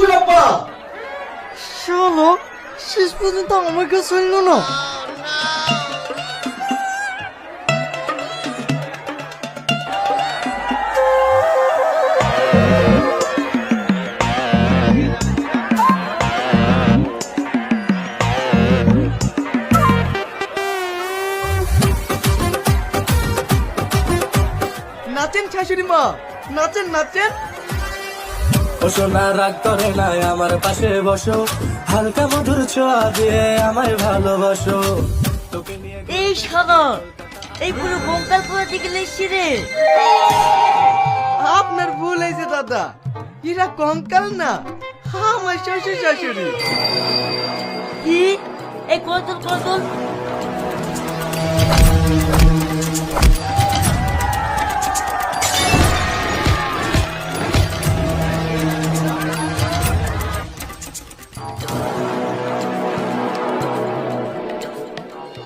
শ্বশুর আব্বা চলো শেষ পর্যন্ত আমাকে শুনলো না। নাচেন শাশুড়ি মা নাচেন নাচেন। বসো না রাগ করে নাই আমার পাশে বসো। হালকা মধুর ছোঁয়া দিয়ে আমায় ভালোবাসো। তোকে নিয়ে এই শালা এই পুরো বঙ্কাল পোড়া দিকে লেসছি রে। আপনার ভুল হয়েছে দাদা। এরা কঙ্কাল না আমার শ্বশুর শাশুড়ি। কি? এই কতল কতল